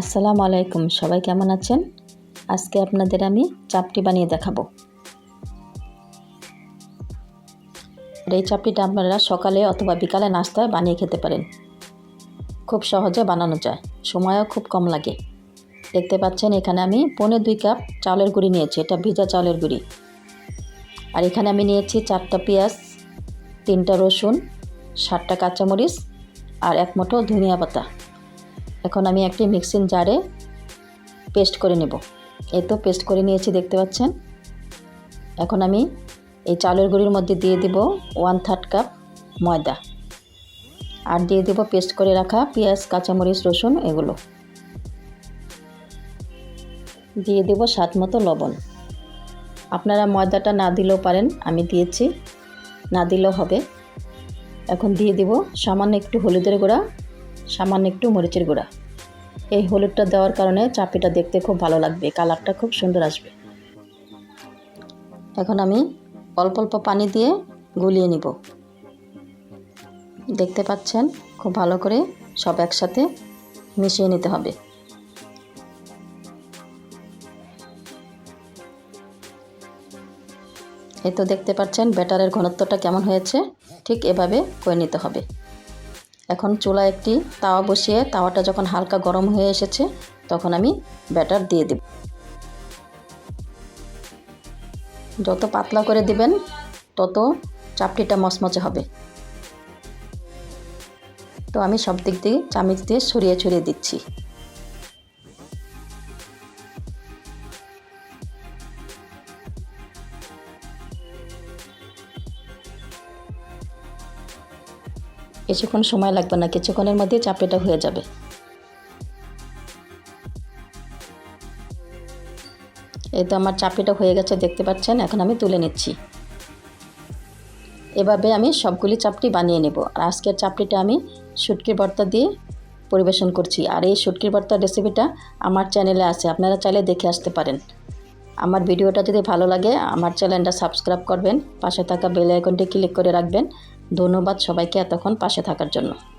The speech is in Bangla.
আসসালামু আলাইকুম, সবাই কেমন আছেন? আজকে আপনাদের আমি চাপটি বানিয়ে দেখাবো। এই চাপটিটা আপনারা সকালে অথবা বিকালে নাস্তায় বানিয়ে খেতে পারেন। খুব সহজে বানানো যায়, সময়ও খুব কম লাগে। দেখতে পাচ্ছেন, এখানে আমি পৌনে দুই কাপ চাউলের গুঁড়ি নিয়েছি, এটা ভিজা চাউলের গুঁড়ি। আর এখানে আমি নিয়েছি চারটা পেঁয়াজ, তিনটা রসুন ষাটটা কাঁচামরিচ আর এক মুঠো ধনিয়া পাতা। এখন আমি একটি মিক্সিং জারে পেস্ট করে নেব। এই তো পেস্ট করে নিয়েছি, দেখতে পাচ্ছেন? এখন আমি এই চালের গুঁড়ির মধ্যে দিয়ে দিব ওয়ান থার্ড কাপ ময়দা। আর দিয়ে দেব পেস্ট করে রাখা পেঁয়াজ, কাঁচামরিচ, রসুন এগুলো। দিয়ে দেব স্বাদ মতো লবণ। আপনারা ময়দাটা না দিলেও পারেন, আমি দিয়েছি। না দিলেও হবে। এখন দিয়ে দিব সামান্য একটু হলুদের গুঁড়া। সামান্য একটু মরিচের গুঁড়া। এই হলুদটা দেওয়ার কারণে চাপিটা দেখতে খুব ভালো লাগবে, কালারটা খুব সুন্দর আসবে। এখন আমি অল্প অল্প পানি দিয়ে গুলিয়ে নিব। দেখতে পাচ্ছেন, খুব ভালো করে সব একসাথে মিশিয়ে নিতে হবে। এই তো দেখতে পাচ্ছেন, ব্যাটারের ঘনত্বটা কেমন হয়েছে, ঠিক এভাবে করে নিতে হবে। এখন চুলা একটি তাওয়া বসিয়ে তাওয়াটা যখন হালকা গরম হয়ে এসেছে, তখন আমি ব্যাটার দিয়ে দেব। যত পাতলা করে দিবেন, তত চাপটিটা মচমচে হবে। তো আমি সব দিক দিয়ে চামিচ দিয়ে ছড়িয়ে ছড়িয়ে দিচ্ছি। কিছুক্ষণ সময় লাগবে না, কিছুক্ষণের মধ্যে চাপড়িটা হয়ে যাবে। এই তো আমার চাপড়িটা হয়ে গেছে, দেখতে পাচ্ছেন? এখন আমি তুলে নিচ্ছি। এভাবে আমি সবগুলি চাপটি বানিয়ে নেব। আর আজকের চাপটিটা আমি শুটকির ভর্তা দিয়ে পরিবেশন করছি। আর এই শুটকির ভর্তার রেসিপিটা আমার চ্যানেলে আছে, আপনারা চাইলে দেখে আসতে পারেন। আমার ভিডিওটা যদি ভালো লাগে, আমার চ্যানেলটা সাবস্ক্রাইব করবেন, পাশে থাকা বেল আইকনটি ক্লিক করে রাখবেন। ধন্যবাদ সবাইকে এতক্ষণ পাশে থাকার জন্য।